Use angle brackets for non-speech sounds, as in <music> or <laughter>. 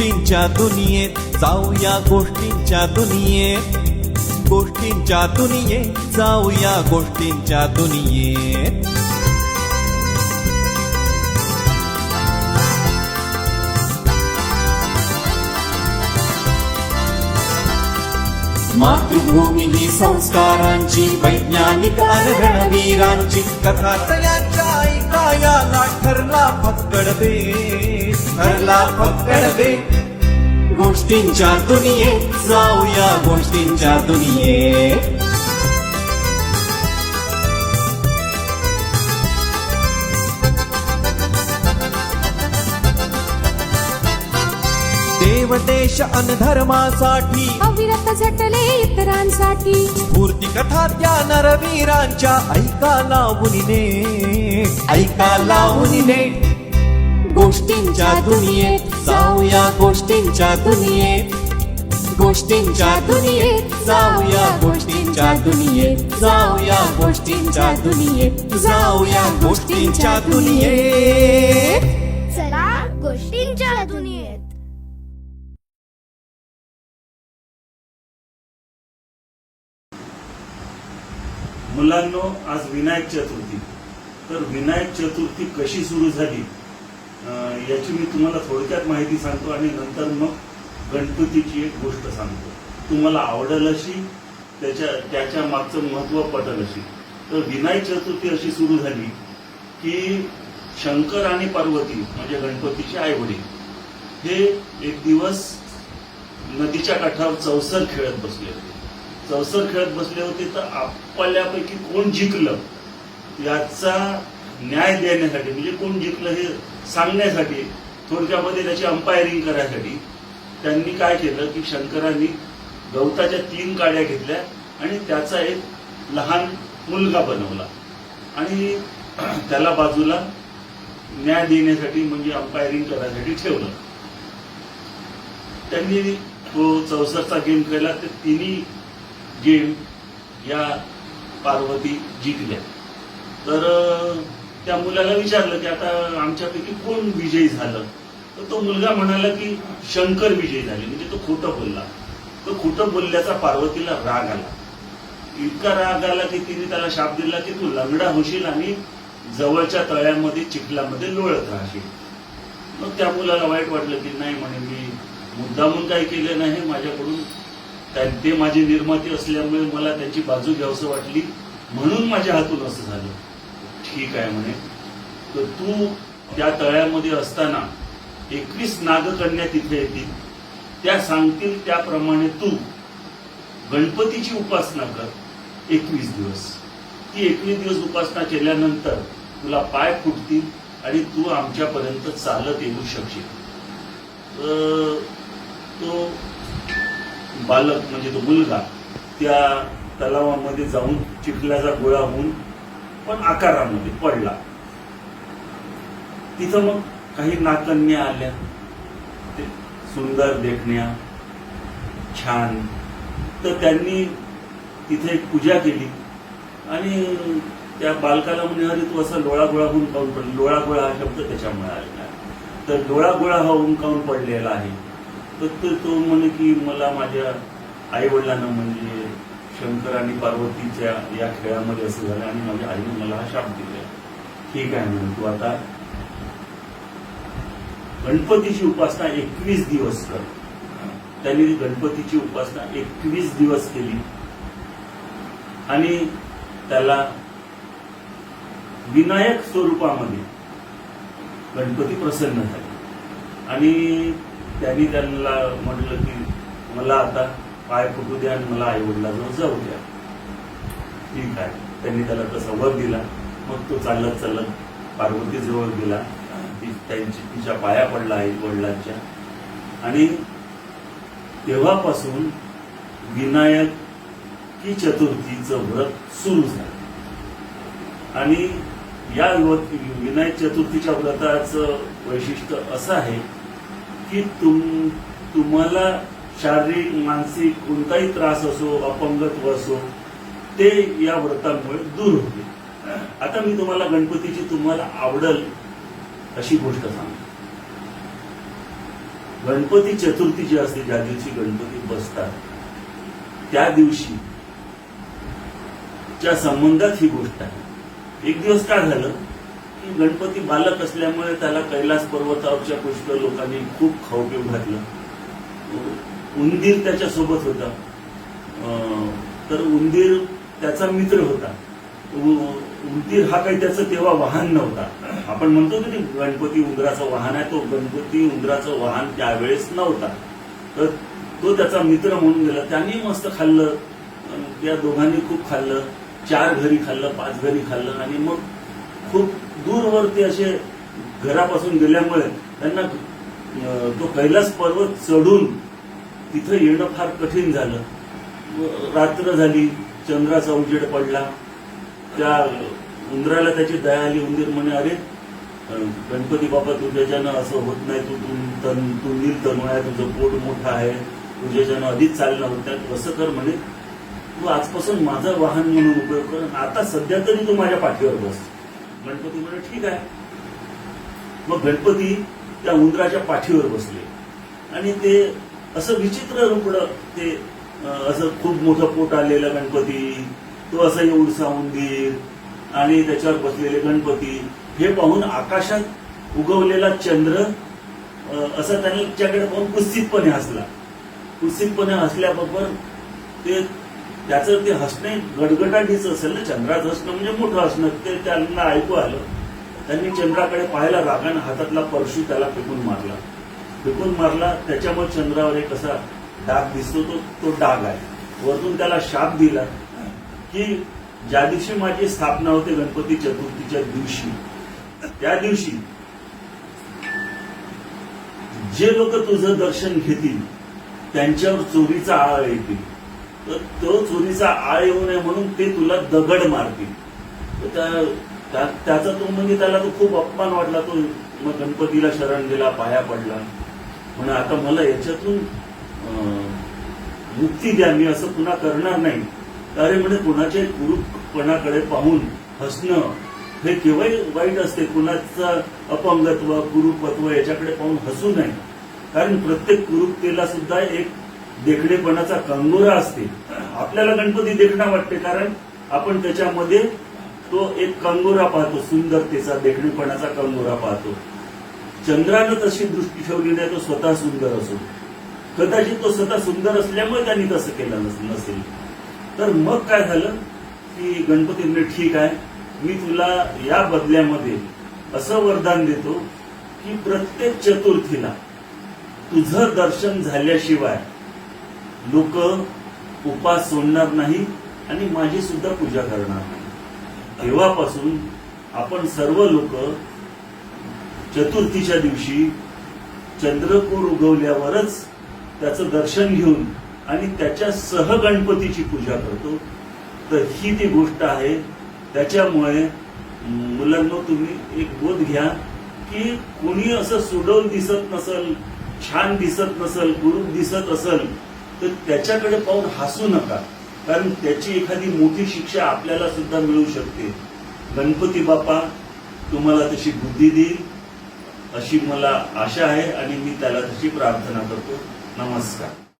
गोष्टींच्या दुनियेत जाऊया गोष्टींच्या दुनियेत. गोष्टींच्या दुनियेत जाऊया गोष्टींच्या दुनियेत. मातृभूमी ही संस्कारांची वैज्ञानिक रणवीरांची कथा तयाच्या ऐकायाला ठरला फक्कड दे ठरला फक्कड दे गोष्टींच्या दुनियेत जाऊया गोष्टींच्या दुनियेत. देव देश अन धर्मासाठी अविरत झटले इतरांसाठी. स्फूर्ती कथा त्या नरवीरांच्या ऐका लावून ऐका लावून गोष्टींच्या दुनियेत जाऊया गोष्टींच्या दुनियेत. गोष्टींच्या दुनियेत जाऊया गोष्टींच्या दुनियेत. जाऊया गोष्टींच्या दुनियेत. जाऊया गोष्टींच्या दुनियेत. चला गोष्टींच्या दुनियेत. मुलांनो आज विनायक चतुर्थी. तर विनायक चतुर्थी कशी सुरू झाली? याची मी तुम्हाला थोडक्यात माहिती सांगतो आणि नंतर मग गणपतीची एक गोष्ट सांगतो. तुम्हाला आवडेल अशी त्याच्या त्याच्या मागचं महत्त्व पटेल अशी. तर विनायक चतुर्थी अशी सुरू झाली की शंकर आणि पार्वती म्हणजे गणपतीचे आई वडील हे एक दिवस नदीच्या काठावर चौसर खेळत बसले होते. चौसर खेळत बसले होते तर आपल्यापैकी कोण जिंकलं? याचा न्याय देण्यासाठी म्हणजे कोण जिंकलं हे सांगण्यासाठी थोडक्यामध्ये त्याची अंपायरिंग करायसाठी त्यांनी काय केलं की शंकरांनी गवताच्या तीन काड्या घेतल्या आणि त्याचा एक लहान मुलगा बनवला. आणि <clears throat> त्याला बाजूला न्याय देण्यासाठी म्हणजे अंपायरिंग करायसाठी ठेवलं. त्यांनी तो चौसष्टचा गेम खेळला तर तिन्ही गेम या पार्वती जिंकल्या. तर त्या मुलाला विचारलं की आता आमच्यापैकी कोण विजयी झालं? तर तो मुलगा म्हणाला की शंकर विजयी झाले म्हणजे तो खोटं बोलला. तो खोटं बोलल्याचा पार्वतीला राग आला. इतका राग आला की तिने त्याला शाप दिला की तू लंगडा होशील आणि जवळच्या तळ्यामध्ये चिखलामध्ये लोळत राहशील. मग त्या मुलाला वाईट वाटलं की नाही म्हणे मी मुद्दामून काही केलं नाही माझ्याकडून ते माझे निर्माते असल्यामुळे मला त्यांची बाजू घ्यावसं वाटली. म्हणून माझ्या हातून असं झालं. ठीक आहे म्हणे. तर तू त्या तळ्यामध्ये असताना एकवीस नागकन्या तिथे येतील. त्या सांगतील त्याप्रमाणे तू गणपतीची उपासना कर. एकवीस दिवस. ती एकवीस दिवस उपासना केल्यानंतर तुला पाय फुटतील आणि तू आमच्यापर्यंत चालत येऊ शकशील. तो बालक म्हणजे तो मुलगा त्या तलावामध्ये जाऊन चिखल्याचा गोळा होऊन पण आकारामध्ये पडला. तिथं मग काही नाकन्या आल्या. ते सुंदर देखण्या छान. तर त्यांनी तिथे एक पूजा केली. आणि त्या बालकाला म्हणे अरे तू असा लोळा गोळा होऊन काऊन पडला. लोळा गोळा हा शब्द त्याच्यामुळे आलेला आहे. तर डोळा गोळा हा होऊन काऊन पडलेला आहे. तर तो- तो म्हणे की मला माझ्या आई वडिलांना म्हणजे शंकर आणि पार्वतीच्या या खेळामध्ये असं झालं आणि माझ्या आईने मला हा शाप दिला. ठीक आहे म्हणून तू आता गणपतीची उपासना एकवीस दिवस कर. त्यांनी गणपतीची उपासना एकवीस दिवस केली. आणि त्याला विनायक स्वरूपामध्ये गणपती प्रसन्न झाले. आणि त्यांनी त्यांना म्हटलं की मला आता पाय फुटू द्या आणि मला आई वडिलाजवळ जाऊ द्या. ठीक आहे. त्यांनी त्याला तसा वर दिला. मग तो चालत चालत पार्वतीजवळ गेला. त्यांची तिच्या पाया पडला आई वडिलांच्या आणि तेव्हापासून विनायक की चतुर्थीचं व्रत सुरू झालं. आणि या विनायक चतुर्थीच्या व्रताचं वैशिष्ट्य असं आहे की तुम तुम्हाला शारीरिक मानसिक कोणताही त्रास असो अपंगत्व असो ते या व्रतामुळे दूर होते. आता मी तुम्हाला गणपतीची तुम्हाला आवडल अशी गोष्ट सांगतो. गणपती चतुर्थी जी असते ज्या दिवशी गणपती बसतात त्या दिवशी च्या संबंधात ही गोष्ट आहे. एक दिवस काय झालं? की गणपती बालक असल्यामुळे त्याला कैलास पर्वतावरच्या पुष्कळ लोकांनी खूप खाऊपिऊ घातलं. उंदीर त्याच्यासोबत होता. अं, तर उंदीर त्याचा मित्र होता. उंदीर हा काही त्याचं तेव्हा वाहन नव्हता. आपण म्हणतो की नाही, गणपती उंदराचं वाहन आहे तो गणपती उंदराचं वाहन त्यावेळेस नव्हता. तर तो त्याचा मित्र म्हणून गेला. त्यांनी मस्त खाल्लं. त्या दोघांनी खूप खाल्लं. चार घरी खाल्लं पाच घरी खाल्लं आणि मग खूप दूरवरती असे घरापासून गेल्यामुळे त्यांना तो कैलास पर्वत चढून तिथं येणं फार कठीण झालं. रात्र झाली चंद्राचा उजेड पडला. त्या उंदराला त्याची दया आली उंदीर म्हणे अरे गणपती बाबा तुझ्याच्यानं असं होत नाही. तू तू तन तू नील आहे तुझं पोट मोठं आहे. तुझ्याच्यानं आधीच चालणं होत. नाही असं कर म्हणे तू आजपासून माझं वाहन म्हणून उपयोग कर आता सध्या तरी तू माझ्या पाठीवर बस. गणपती म्हणे ठीक आहे. मग गणपती त्या उंदराच्या पाठीवर बसले. आणि ते असं विचित्र रुपडं ते असं खूप मोठं पोट आलेलं गणपती तो असं एवढसा उंदीर आणि त्याच्यावर बसलेले गणपती हे पाहून आकाशात उगवलेला चंद्र असं त्यांनी त्यांच्याकडे पाहून कुस्सितपणे हसला. कुस्तीतपणे हसल्याबरोबर ते त्याचं ते हसणे गडगडाटीच असेल ना चंद्राचं हसणं म्हणजे मोठं हसणं. ते त्यांना ऐकू आलं. त्यांनी चंद्राकडे पाहायला रागानं हातातला परशू त्याला फेकून मारला. फेकून मारला त्याच्यामुळे चंद्रावर एक असा डाग दिसतो तो तो डाग आहे. वरतून त्याला शाप दिला की ज्या दिवशी माझी स्थापना होते गणपती चतुर्थीच्या दिवशी त्या दिवशी जे लोक तुझं दर्शन घेतील त्यांच्यावर चोरीचा आळ येतील. तर तो चोरीचा आळ येऊ नये म्हणून ते तुला दगड मारतील. तर त्या- त्या- त्याचा तो म्हणजे त्याला तो खूप अपमान वाटला. तो मग गणपतीला शरण गेला पाया पडला. म्हणून आता मला याच्यातून मुक्ती द्या. मी असं पुन्हा करणार नाही. अरे म्हणजे कुणाच्या कुरूपणाकडे पाहून हसणं हे केव्हाही वाईट असते. कुणाचं अपंगत्व कुरूपत्व याच्याकडे पाहून हसू नये. कारण प्रत्येक कुरूपतेला सुद्धा एक देखणेपणाचा कंगोरा असते. आपल्याला गणपती देखणा वाटते कारण आपण त्याच्यामध्ये तो एक कंगोरा पाहतो सुंदरतेचा देखणेपणाचा कंगोरा पाहतो. चंद्रानं तशी दृष्टी ठेवली नाही तो स्वतः सुंदर असो. कदाचित तो स्वतः सुंदर असल्यामुळे त्यांनी तसं केलं नस- नसेल. तर मग काय झालं? की गणपती म्हणजे ठीक आहे मी तुला या बदल्यामध्ये असं वरदान देतो की प्रत्येक चतुर्थीला तुझं दर्शन झाल्याशिवाय लोक उपास सोडणार नाही आणि माझी सुद्धा पूजा करणार नाही. तेव्हापासून आपण सर्व लोक चतुर्थीच्या दिवशी चंद्रपूर उगवल्यावरच त्याचं दर्शन घेऊन आणि त्याच्या सह गणपतीची पूजा करतो. तर ही ती गोष्ट आहे. त्याच्यामुळे मुलांना तुम्ही एक बोध घ्या की कोणी असं सुडवून दिसत नसल छान दिसत नसल गुरु दिसत असल तर त्याच्याकडे पाहून हसू नका. कारण त्याची एखादी मोठी शिक्षा आपल्याला सुद्धा मिळू शकते. गणपती बाप्पा तुम्हाला तशी बुद्धी देईल अशी मला आशा आहे आणि मी त्याला तशी प्रार्थना करतो. नमस्कार.